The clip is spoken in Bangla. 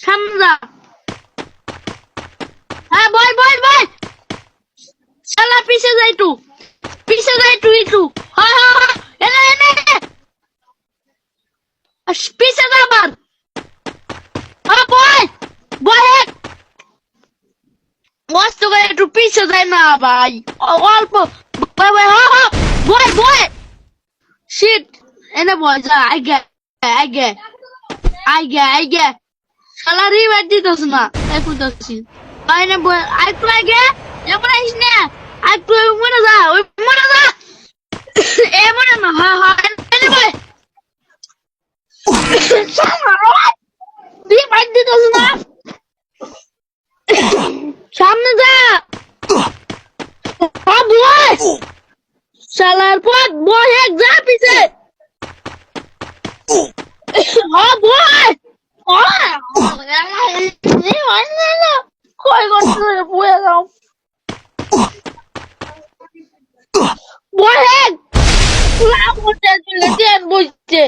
সামনে যা হ্যাঁ বয় বয় বয় শালা পিছে যাই তু পিছে যাই তু একটু হ্যাঁ হ্যাঁ হ্যাঁ এনে এনে এনে। আস, পিছে যা আবার হ্যাঁ বয় বয় এক মস্ত করে একটু পিছে যায় না ভাই অ- অল্প বয় বয় হ্যাঁ হ্যাঁ বয় বয় শিট এনে বয় যা আগে আগে আগে আগে শালা রিভার দিতেছ না তাই কইতাছি বাইনে বয় আইটু আগে এমন আইস না আইটু মনে যা ওই মনে যা এ মনে না হ্যাঁ হ্যাঁ এনে বয় রিভার দিতেছ না সামনে যা হ্যাঁ বয় শালার পর বয় এক যা পিছে হ্যাঁ বয় কয় করতে বয়ে যাও বয় লাভ করতে চলে বসছে